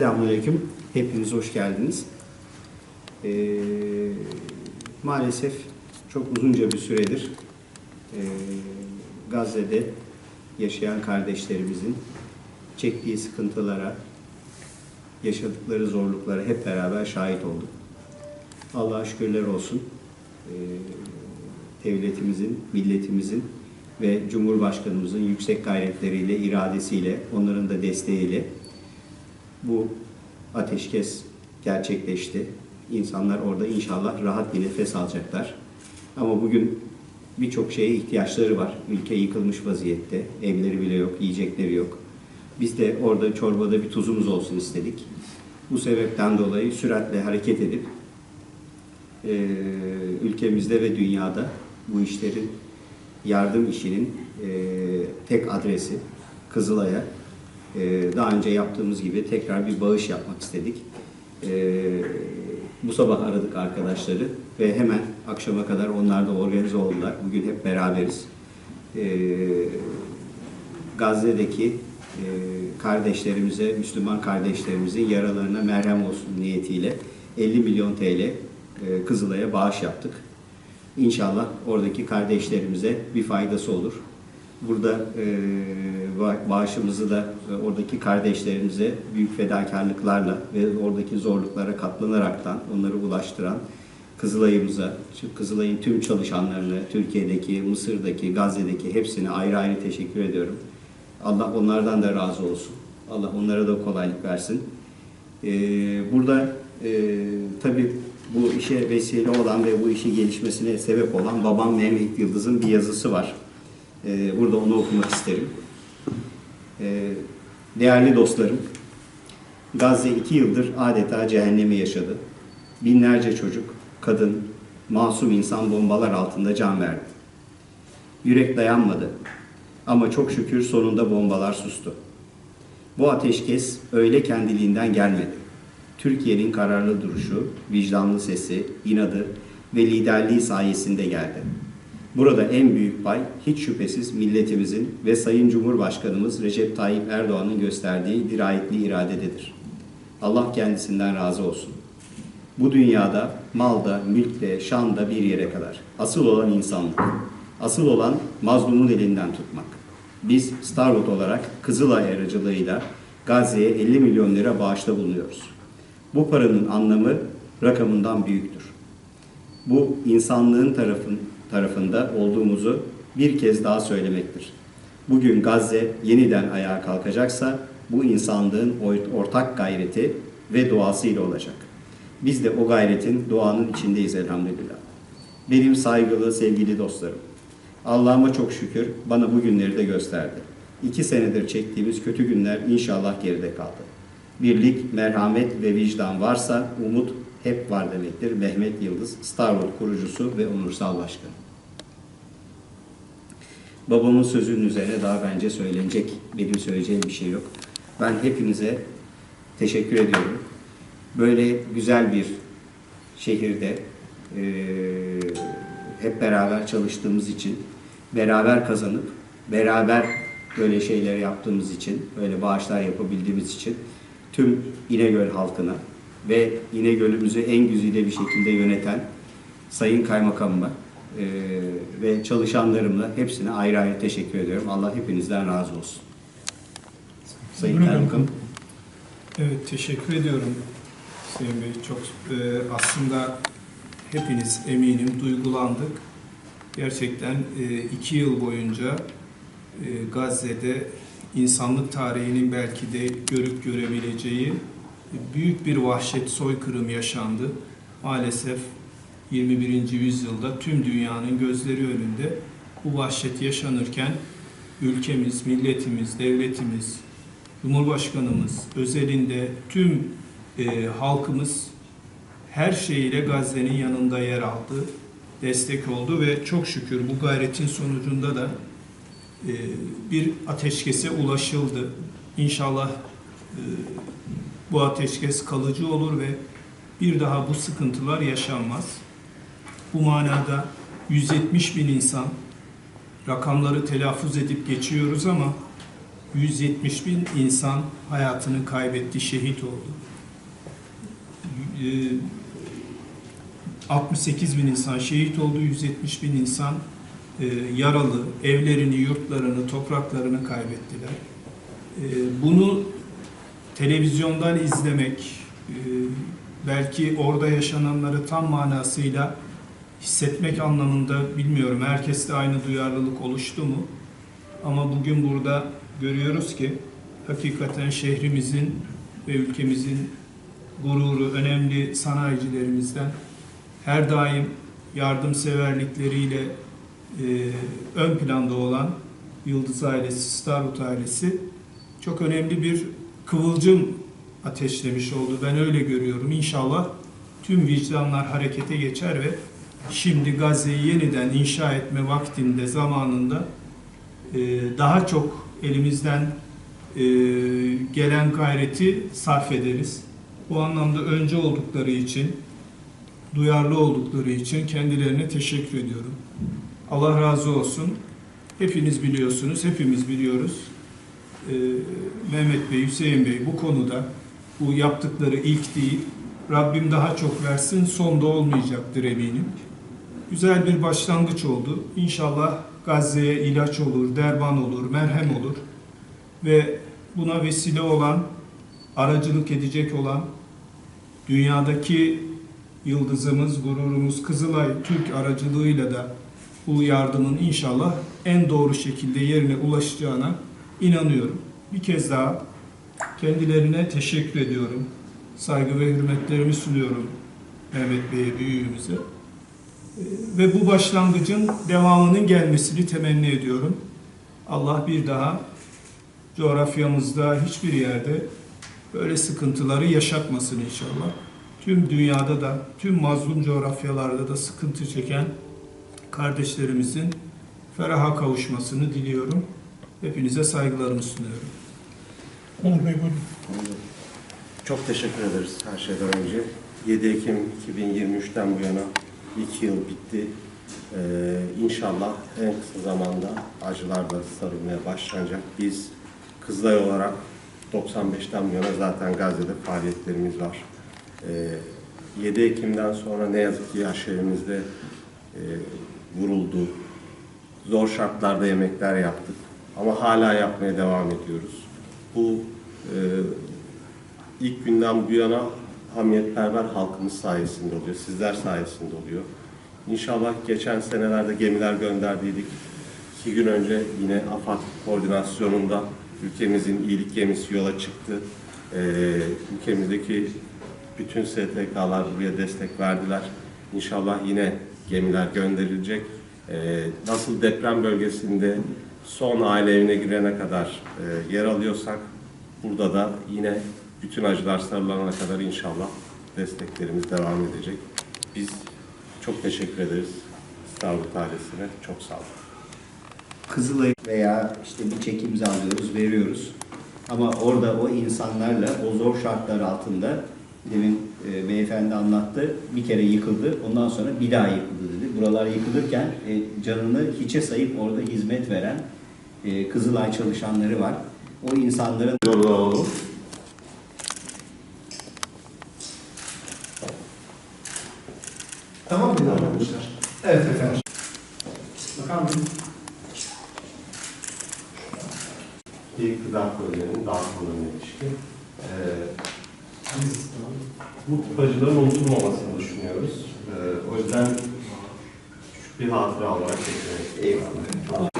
Selamünaleyküm. Hepiniz hoş geldiniz. Ee, maalesef çok uzunca bir süredir e, Gazze'de yaşayan kardeşlerimizin çektiği sıkıntılara, yaşadıkları zorluklara hep beraber şahit olduk. Allah'a şükürler olsun. Ee, devletimizin, milletimizin ve Cumhurbaşkanımızın yüksek gayretleriyle, iradesiyle, onların da desteğiyle bu ateşkes gerçekleşti. İnsanlar orada inşallah rahat bir nefes alacaklar. Ama bugün birçok şeye ihtiyaçları var. Ülke yıkılmış vaziyette. Evleri bile yok, yiyecekleri yok. Biz de orada çorbada bir tuzumuz olsun istedik. Bu sebepten dolayı süratle hareket edip e, ülkemizde ve dünyada bu işlerin yardım işinin e, tek adresi Kızılay'a ee, daha önce yaptığımız gibi tekrar bir bağış yapmak istedik. Ee, bu sabah aradık arkadaşları ve hemen akşama kadar onlar da organize oldular. Bugün hep beraberiz. Ee, Gazze'deki e, kardeşlerimize, Müslüman kardeşlerimizin yaralarına merhem olsun niyetiyle 50 milyon TL e, Kızılay'a bağış yaptık. İnşallah oradaki kardeşlerimize bir faydası olur. Burada e, ba- bağışımızı da e, oradaki kardeşlerimize büyük fedakarlıklarla ve oradaki zorluklara katlanaraktan onları ulaştıran Kızılay'ımıza, Kızılay'ın tüm çalışanlarına, Türkiye'deki, Mısır'daki, Gazze'deki hepsine ayrı ayrı teşekkür ediyorum. Allah onlardan da razı olsun. Allah onlara da kolaylık versin. E, burada e, tabii bu işe vesile olan ve bu işin gelişmesine sebep olan babam Mehmet Yıldız'ın bir yazısı var. Ee, Burada onu okumak isterim. Ee, Değerli dostlarım, Gazze iki yıldır adeta cehennemi yaşadı. Binlerce çocuk, kadın, masum insan bombalar altında can verdi. Yürek dayanmadı. Ama çok şükür sonunda bombalar sustu. Bu ateşkes öyle kendiliğinden gelmedi. Türkiye'nin kararlı duruşu, vicdanlı sesi, inadı ve liderliği sayesinde geldi. Burada en büyük pay hiç şüphesiz milletimizin ve Sayın Cumhurbaşkanımız Recep Tayyip Erdoğan'ın gösterdiği dirayetli iradededir. Allah kendisinden razı olsun. Bu dünyada malda, mülkte, şanda bir yere kadar. Asıl olan insanlık. Asıl olan mazlumun elinden tutmak. Biz Starwood olarak Kızılay aracılığıyla Gazze'ye 50 milyon lira bağışta bulunuyoruz. Bu paranın anlamı rakamından büyüktür bu insanlığın tarafın, tarafında olduğumuzu bir kez daha söylemektir. Bugün Gazze yeniden ayağa kalkacaksa bu insanlığın ortak gayreti ve duasıyla olacak. Biz de o gayretin duanın içindeyiz elhamdülillah. Benim saygılı, sevgili dostlarım, Allah'ıma çok şükür bana bu günleri de gösterdi. İki senedir çektiğimiz kötü günler inşallah geride kaldı. Birlik, merhamet ve vicdan varsa umut hep var demektir. Mehmet Yıldız, Starwood kurucusu ve onursal başkanı. Babamın sözünün üzerine daha bence söylenecek, benim söyleyeceğim bir şey yok. Ben hepinize teşekkür ediyorum. Böyle güzel bir şehirde eee, hep beraber çalıştığımız için, beraber kazanıp, beraber böyle şeyler yaptığımız için, böyle bağışlar yapabildiğimiz için tüm İnegöl halkına ve İnegöl'ümüzü en güzide bir şekilde yöneten Sayın Kaymakamıma eee, ve çalışanlarımla hepsine ayrı ayrı teşekkür ediyorum. Allah hepinizden razı olsun. Sayın Kaymakam. Evet, teşekkür ediyorum Hüseyin Bey. Çok e, aslında hepiniz eminim duygulandık. Gerçekten e, iki yıl boyunca e, Gazze'de insanlık tarihinin belki de görüp görebileceği büyük bir vahşet soykırım yaşandı. Maalesef 21. yüzyılda tüm dünyanın gözleri önünde bu vahşet yaşanırken ülkemiz, milletimiz, devletimiz, Cumhurbaşkanımız özelinde tüm e, halkımız her şeyiyle Gazze'nin yanında yer aldı, destek oldu ve çok şükür bu gayretin sonucunda da e, bir ateşkese ulaşıldı. İnşallah e, bu ateşkes kalıcı olur ve bir daha bu sıkıntılar yaşanmaz. Bu manada 170 bin insan rakamları telaffuz edip geçiyoruz ama 170 bin insan hayatını kaybetti, şehit oldu. Ee, 68 bin insan şehit oldu, 170 bin insan e, yaralı, evlerini, yurtlarını, topraklarını kaybettiler. E, Bunu televizyondan izlemek, e, belki orada yaşananları tam manasıyla hissetmek anlamında bilmiyorum. Herkeste aynı duyarlılık oluştu mu? Ama bugün burada görüyoruz ki hakikaten şehrimizin ve ülkemizin gururu, önemli sanayicilerimizden her daim yardımseverlikleriyle e, ön planda olan Yıldız ailesi, Starwood ailesi çok önemli bir kıvılcım ateşlemiş oldu. Ben öyle görüyorum. İnşallah tüm vicdanlar harekete geçer ve şimdi Gazze'yi yeniden inşa etme vaktinde, zamanında e, daha çok elimizden e, gelen gayreti sarf ederiz. Bu anlamda önce oldukları için, duyarlı oldukları için kendilerine teşekkür ediyorum. Allah razı olsun. Hepiniz biliyorsunuz, hepimiz biliyoruz. Ee, Mehmet Bey, Hüseyin Bey bu konuda bu yaptıkları ilk değil. Rabbim daha çok versin, sonda olmayacaktır eminim. Güzel bir başlangıç oldu. İnşallah Gazze'ye ilaç olur, derman olur, merhem olur. Ve buna vesile olan, aracılık edecek olan dünyadaki yıldızımız, gururumuz Kızılay Türk aracılığıyla da bu yardımın inşallah en doğru şekilde yerine ulaşacağına inanıyorum. Bir kez daha kendilerine teşekkür ediyorum. Saygı ve hürmetlerimi sunuyorum Mehmet Bey'e, büyüğümüze. Ee, Ve bu başlangıcın devamının gelmesini temenni ediyorum. Allah bir daha coğrafyamızda hiçbir yerde böyle sıkıntıları yaşatmasın inşallah. Tüm dünyada da, tüm mazlum coğrafyalarda da sıkıntı çeken kardeşlerimizin feraha kavuşmasını diliyorum. Hepinize saygılarımı sunuyorum. Onur Bey buyurun. Çok teşekkür ederiz her şeyden önce. 7 Ekim 2023'ten bu yana 2 yıl bitti. Ee, inşallah en kısa zamanda acılar da sarılmaya başlanacak. Biz Kızılay olarak 95'ten bu yana zaten Gazze'de faaliyetlerimiz var. Ee, 7 Ekim'den sonra ne yazık ki aşerimizde e, vuruldu. Zor şartlarda yemekler yaptık. Ama hala yapmaya devam ediyoruz. Bu e, ilk günden bu yana hamiyetperver halkımız sayesinde oluyor, sizler sayesinde oluyor. İnşallah geçen senelerde gemiler gönderdiydik. İki gün önce yine AFAD koordinasyonunda ülkemizin iyilik gemisi yola çıktı. Ee, ülkemizdeki bütün STK'lar buraya destek verdiler. İnşallah yine gemiler gönderilecek. Ee, nasıl deprem bölgesinde son aile evine girene kadar e, yer alıyorsak burada da yine bütün acılar sarılana kadar inşallah desteklerimiz devam edecek. Biz çok teşekkür ederiz Starwood ailesine. Çok sağ olun. Kızılay veya işte bir çek imzalıyoruz, veriyoruz. Ama orada o insanlarla o zor şartlar altında demin e, beyefendi anlattı. Bir kere yıkıldı. Ondan sonra bir daha yıkıldı dedi. Buralar yıkılırken e, canını hiçe sayıp orada hizmet veren e, Kızılay çalışanları var. O insanların Tamam mı arkadaşlar? Evet efendim. Bakan Bey. İlk gıda projelerinin dağıtımlarına ilişkin. Ee, biz bu tip acıların unutulmamasını düşünüyoruz. Ee, o yüzden bir hatıra olarak istedim. Eyvallah.